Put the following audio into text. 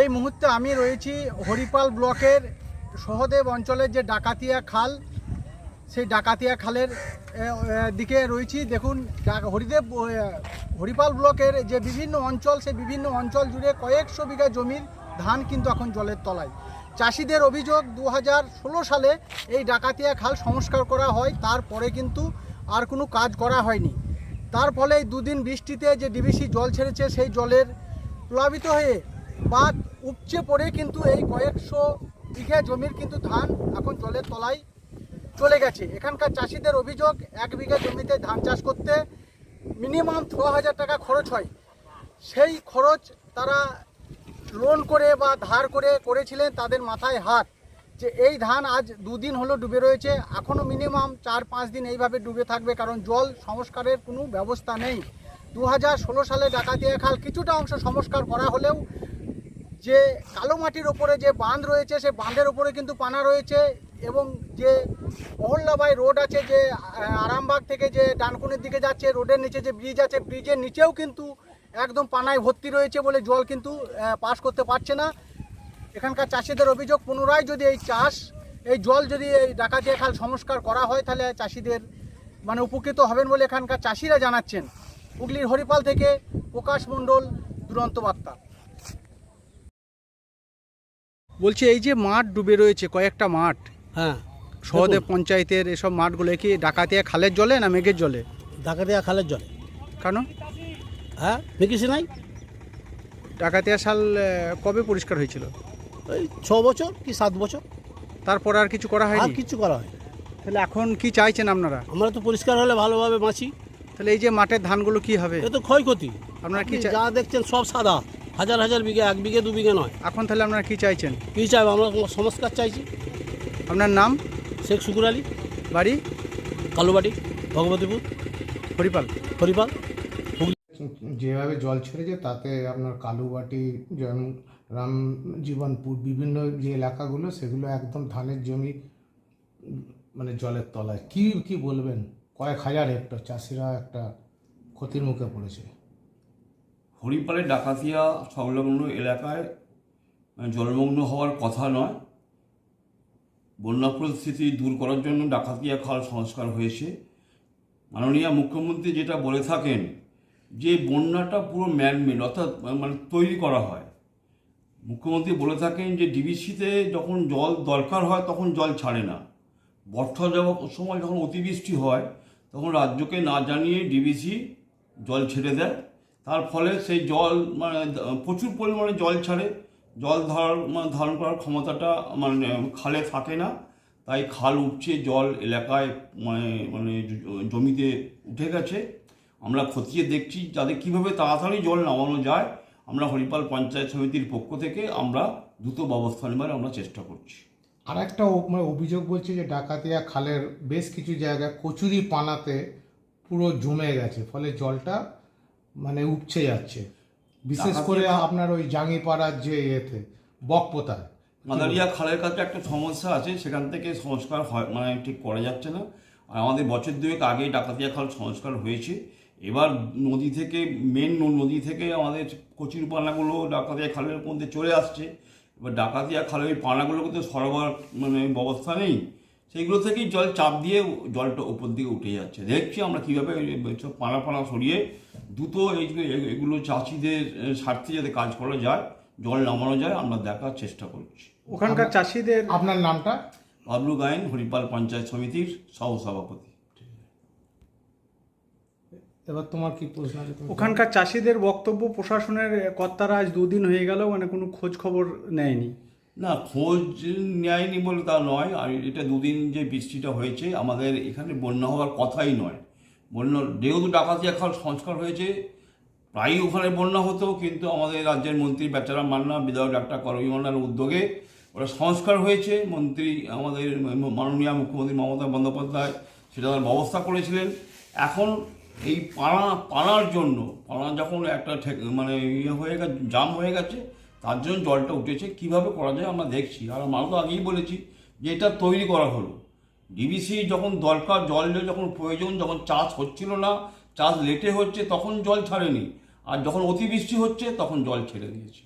এই মুহূর্তে আমি রয়েছি হরিপাল ব্লকের সহদেব অঞ্চলের যে ডাকাতিয়া খাল, সেই ডাকাতিয়া খালের দিকে রয়েছি। দেখুন হরিদেব হরিপাল ব্লকের যে বিভিন্ন অঞ্চল, সেই বিভিন্ন অঞ্চল জুড়ে কয়েকশো বিঘা জমির ধান কিন্তু এখন জলের তলায়। চাষিদের অভিযোগ দু হাজার ষোলো সালে এই ডাকাতিয়া খাল সংস্কার করা হয়, তারপরে কিন্তু আর কোনো কাজ করা হয়নি। তার ফলে দুদিন বৃষ্টিতে যে ডিবিসি জল ছেড়েছে, সেই জলের প্লাবিত হয়ে বাঁধ উপচে পড়ে কিন্তু এই কয়েকশো বিঘা জমির কিন্তু ধান এখন জলের তলায় চলে গেছে। এখানকার চাষিদের অভিযোগ, এক বিঘা জমিতে ধান চাষ করতে মিনিমাম ছ হাজার টাকা খরচ হয়। সেই খরচ তারা লোন করে বা ধার করে করেছিলেন তাদের মাথায় হাত যে এই ধান আজ দুদিন হলো ডুবে রয়েছে এখনও মিনিমাম চার পাঁচ দিন এইভাবে ডুবে থাকবে কারণ জল সংস্কারের কোনো ব্যবস্থা নেই। দু হাজার ষোলো সালে ডাকাতিয়া খাল কিছুটা অংশ সংস্কার করা হলেও যে কালো মাটির ওপরে যে বাঁধ রয়েছে, সে বাঁধের ওপরে কিন্তু পানা রয়েছে এবং যে মহল্লাবাই রোড আছে, যে আরামবাগ থেকে যে ডানকুনির দিকে যাচ্ছে, রোডের নিচে যে ব্রিজ আছে ব্রিজের নিচেও কিন্তু একদম পানায় ভর্তি রয়েছে বলে জল কিন্তু পাস করতে পারছে না। এখানকার চাষিদের অভিযোগ, পুনরায় যদি এই চাষ, এই জল যদি এই ডাকাতিয়া খাল সংস্কার করা হয়, তাহলে চাষিদের মানে উপকৃত হবেন বলে এখানকার চাষিরা জানাচ্ছেন। হুগলির হরিপাল থেকে প্রকাশ মণ্ডল, দুরন্ত বার্তা। বলছি এই যে মাঠ ডুবে রয়েছে কয়েকটা মাঠ। হ্যাঁ সহদেব পঞ্চায়েতের এসব মাঠগুলো কি ডাকাতিয়া খালের জলে না মেঘের জলে? ডাকাতিয়া খালের জলে। কেন? হ্যাঁ দেখিস নাই। ডাকাতিয়া শাল কবে পরিষ্কার হয়েছিল? ওই ছ বছর কি সাত বছর। তারপর আর কিছু করা আর হয়নি? কিছু করা হয় তাহলে এখন কি চাইছেন আপনারা? আমরা তো পরিষ্কার হলে ভালোভাবে বাঁচি। তাহলে এই যে মাঠের ধানগুলো কি হবে? এ তো ক্ষয়ক্ষতি। আপনারা কি যা দেখছেন সব সাদা। হাজার হাজার বিঘে এক বিঘে দু বিঘে নয়। এখন তাহলে আপনারা কি চাইছেন? কী চাইব আমরা সংস্কার চাইছি। আপনার নাম? শেখ শুকুর আলী। বাড়ি? কালুবাটি ভগবতীপুর। হরিপাল। হরিপাল। যেভাবে জল ছেড়েছে তাতে আপনার কালুবাটি যেমন রাম জীবনপুর বিভিন্ন যে এলাকাগুলো সেগুলো একদম ধানের জমি মানে জলের তলায়। কি কি বলবেন? কয়েক হাজার হেক্টর চাষিরা একটা ক্ষতির মুখে পড়েছে। হরিপালের ডাকাতিয়া সংলগ্ন এলাকায় জলমগ্ন হওয়ার কথা নয়। বন্যা পরিস্থিতি দূর করার জন্য ডাকাতিয়া খাল সংস্কার হয়েছে। মাননীয় মুখ্যমন্ত্রী যেটা বলে থাকেন যে, বন্যাটা পুরো ম্যানমেড অর্থাৎ মানে তৈরি করা হয়। মুখ্যমন্ত্রী বলে থাকেন যে, ডিবিসিতে যখন জল দরকার হয় তখন জল ছাড়ে না। বর্ষা যাওয়ার সময় যখন অতিবৃষ্টি হয়, তখন রাজ্যকে না জানিয়ে ডিবিসি জল ছেড়ে দেয়। তার ফলে সেই জল মানে প্রচুর পরিমাণে জল ছাড়ে। জল ধারণ মানে ধারণ করার ক্ষমতাটা মানে খালে থাকে না। তাই খাল উঠছে জল এলাকায় মানে মানে জমিতে উঠে গেছে। আমরা খতিয়ে দেখছি যাতে কীভাবে তাড়াতাড়ি জল নামানো যায়। আমরা হরিপাল পঞ্চায়েত সমিতির পক্ষ থেকে আমরা দ্রুত ব্যবস্থা নেবার আমরা চেষ্টা করছি। আর একটা মানে অভিযোগ বলছে যে ডাকাতিয়া খালের বেশ কিছু জায়গায় কচুরি পানাতে পুরো জমে গেছে। ফলে জলটা মানে উপচে যাচ্ছে। বিশেষ করে আপনার ওই জাঙ্গিপাড়ার যে ইয়েতে বকপোতায় মাদারিয়া খালের কাছে একটা সমস্যা আছে সেখান থেকে সংস্কার হয় মানে ঠিক করা যাচ্ছে না। আর আমাদের বছর দুয়েক আগে ডাকাতিয়া খাল সংস্কার হয়েছে। এবার নদী থেকে মেন নদী থেকে আমাদের কচির পানাগুলো ডাকাতিয়া খালের মধ্যে চলে আসছে। এবার ডাকাতিয়া খালের ওই পানাগুলোকে তো সরবরাহ মানে ব্যবস্থা নেই। সেইগুলো থেকেই জল চাপ দিয়ে জলটা উপর দিকে উঠে যাচ্ছে। দেখছি আমরা কীভাবে পানা পানা সরিয়ে দ্রুত এই এগুলো চাষিদের স্বার্থে যাতে কাজ করা যায় জল নামানো যায় আমরা দেখার চেষ্টা করছি। ওখানকার চাষিদের আপনার নামটা? বাবলু গায়েন হরিপাল পঞ্চায়েত সমিতির সহ সভাপতি। এবার তোমার কি প্রশ্ন ওখানকার চাষিদের বক্তব্য প্রশাসনের কর্তারা আজ দুদিন হয়ে গেল মানে কোনো খোঁজ খবর নেয়নি। না, খোঁজ নেয়নি বলে তা নয়। আর এটা দুদিন যে বৃষ্টিটা হয়েছে, আমাদের এখানে বন্যা হওয়ার কথাই নয়। বন্যা, যেহেতু ডাকাতিয়া খাল সংস্কার হয়েছে, প্রায়ই ওখানে বন্যা হতো, কিন্তু আমাদের রাজ্যের মন্ত্রী বেচারা মান্না, বিধায়ক ডাক্তার করবী মান্নার উদ্যোগে ওটা সংস্কার হয়েছে। মন্ত্রী, আমাদের মাননীয় মুখ্যমন্ত্রী মমতা বন্দ্যোপাধ্যায় সেটা তার ব্যবস্থা করেছিলেন। এখন এই পানা পানার জন্য পানা যখন একটা মানে ইয়ে হয়ে গেছে, জাম হয়ে গেছে তার জন্য জলটা উঠেছে। কীভাবে করা যায় আমরা দেখছি। আর আমরা তো আগেই বলেছি যে এটা তৈরি করা হলো। ডিবিসি যখন দরকার, জল যখন প্রয়োজন, যখন চাষ হচ্ছিল না, চাষ লেটে হচ্ছে, তখন জল ছাড়েনি। আর যখন অতিবৃষ্টি হচ্ছে, তখন জল ছেড়ে দিয়েছে।